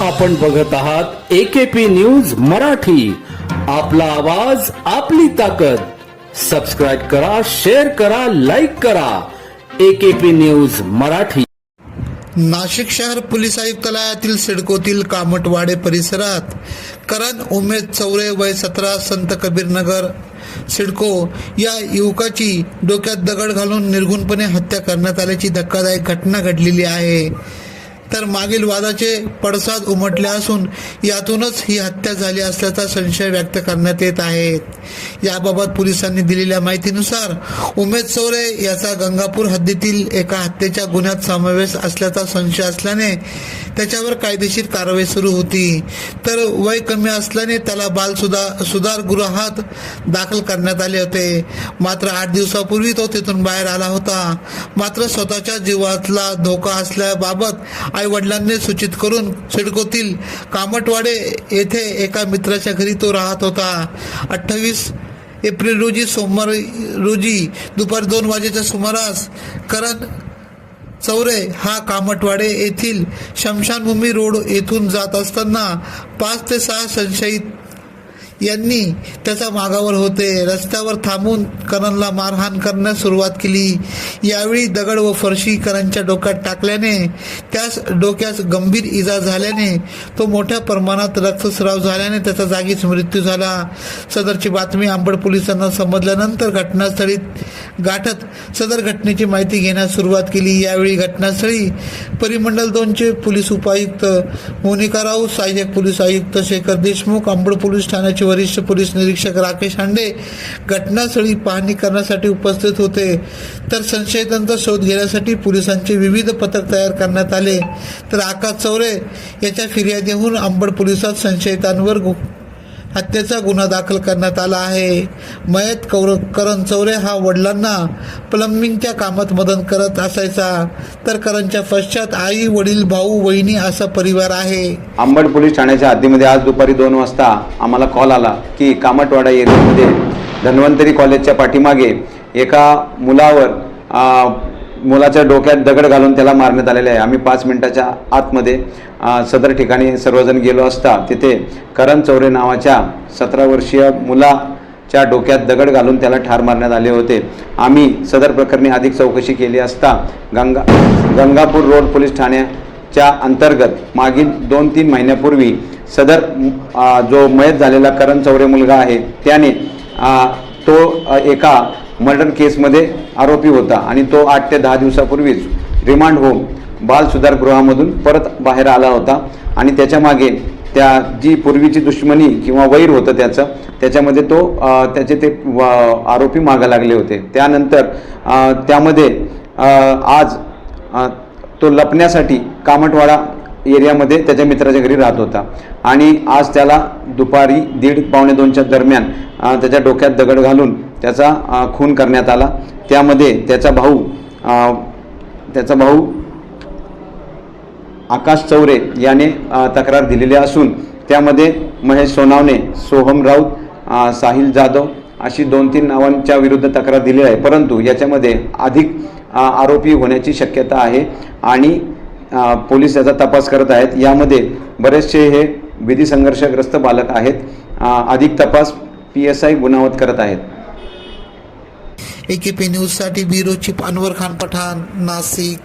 आपण बघत आहात एकेपी न्यूज मराठी. आपला आवाज आपली ताकद. सबस्क्राईब करा शेअर करा लाईक करा. AKP news Marathi. नाशिक शहर पोलीस आयुक्तालयातील सिडकोतील कामटवाडे परिसरात करण उमेद चौरे वय सतरा संत कबीर नगर सिडको या युवकाची डोक्यात दगड घालून निर्गुणपणे हत्या करण्यात आल्याची धक्कादायक घटना घडलेली आहे. तर मागील वादाचे पडसाद उमटले असून यातूनच ही हत्या झाली असल्याचा संशय व्यक्त करण्यात येत आहे. याबाबत पोलिसांनी दिलेल्या माहितीनुसार उमेद चौरे याचा गंगापूर हद्दीतील एका हत्येच्या गुन्ह्यात समावेश असल्याचा संशय असल्याने त्याच्यावर कायदेशीर कारवाई सुरू होती. तर वय कमी असल्याने त्याला बाल सुधार सुधारगृहात दाखल करण्यात आले होते. मात्र आठ दिवसापूर्वी तो तिथून बाहेर आला होता. मात्र स्वतःच्या जीवातला धोका असल्याबाबत आई वडिलांनी सूचित करून सिडकोतील कामटवाडे येथे एका मित्राच्या घरी तो राहत होता. अठ्ठावीस एप्रिल रोजी सोमवार रोजी दुपार दोन वाजेच्या सुमारास करण चौरे हा कामटवाडे येथील शमशानभूमी रोड येथून जात असताना पाच ते सहा संशयित यांनी त्याचा मागावर होते रस्त्यावर थांबून करणला मारहाण करण्यास सुरुवात केली. यावेळी दगड व फरशी करणच्या डोक्यात टाकल्याने त्यास डोक्यास गंभीर इजा झाल्याने तो मोठ्या प्रमाणात रक्तस्राव झाल्याने त्याचा जागीच मृत्यू झाला. सदरची बातमी आंबड पोलिसांना समजल्यानंतर घटनास्थळी गाठत सदर घटनेची माहिती घेण्यास सुरुवात केली. यावेळी घटनास्थळी परिमंडल दोनचे पोलीस उपायुक्त मोनिका राऊत सहाय्यक पोलीस आयुक्त शेखर देशमुख आंबड पोलीस ठाण्याचे वरिष्ठ पोलीस निरीक्षक राकेश हांडे घटनास्थळी पाहणी करण्यासाठी उपस्थित होते. तर संशयितांचा शोध घेण्यासाठी पोलिसांचे विविध पथक तयार करण्यात आले. तर आकाश चौरे याच्या फिर्यादीहून अंबड पोलिसात संशयितांवर हत्येचा गुन्हा दाखल करण्यात आला आहे. मयत कौर करण चौरे हा वडिलांना प्लंबिंगच्या कामात मदत करत असायचा. तर करणच्या पश्चात आई वडील भाऊ वहिनी असा परिवार आहे. आंबड पोलीस ठाण्याच्या हद्दीमध्ये आज दुपारी दोन वाजता आम्हाला कॉल आला की कामटवाडा एरियामध्ये धन्वंतरी कॉलेजच्या पाठीमागे एका मुलावर मुलाच्या डोक्यात दगड घालून त्याला मारण्यात आलेले आहे. आम्ही पाच मिनिटाच्या आतमध्ये सदर ठिकाणी सर्वजण गेलो असता तिथे करण चौरे नावाच्या सतरा वर्षीय मुलाच्या डोक्यात दगड घालून त्याला ठार मारण्यात आले होते. आम्ही सदर प्रकरणी अधिक चौकशी केली असता गंगा गंगापूर रोड पोलीस ठाण्याच्या अंतर्गत मागील दोन तीन महिन्यापूर्वी सदर जो मयत झालेला करण चौरे मुलगा आहे त्याने तो एका मर्डर केसमध्ये आरोपी होता आणि तो आठ ते दहा दिवसापूर्वीच रिमांड होम बाल सुधार गृहामधून परत बाहेर आला होता. आणि त्याच्यामागे त्या जी पूर्वीची दुश्मनी किंवा वैर होतं त्याचं त्याच्यामध्ये तो त्याचे ते आरोपी मागा लागले होते. त्यानंतर त्यामध्ये आज तो लपण्यासाठी कामटवाडा एरियामध्ये त्याच्या मित्राच्या घरी राहत होता. आणि आज त्याला दुपारी दीड पावणे दोनच्या दरम्यान त्याच्या डोक्यात दगड घालून त्याचा खून करण्यात आला. त्यामध्ये त्याचा भाऊ त्याचा भाऊ आकाश चौरे याने तक्रार दिलेली असून त्यामध्ये महेश सोनावणे सोहम राऊत साहिल जाधव अशी दोन तीन नावांच्या विरुद्ध तक्रार दिली आहे. परंतु याच्यामध्ये अधिक आरोपी होण्याची शक्यता आहे आणि पोलीस याचा तपास करत आहेत. यामध्ये बरेचसे हे विधी संघर्षग्रस्त बालक आहेत. अधिक तपास पी एस आय गुणावत करत आहेत. एकेपी न्यूजसाठी ब्युरो चीफ अनवर खान पठाण नाशिक.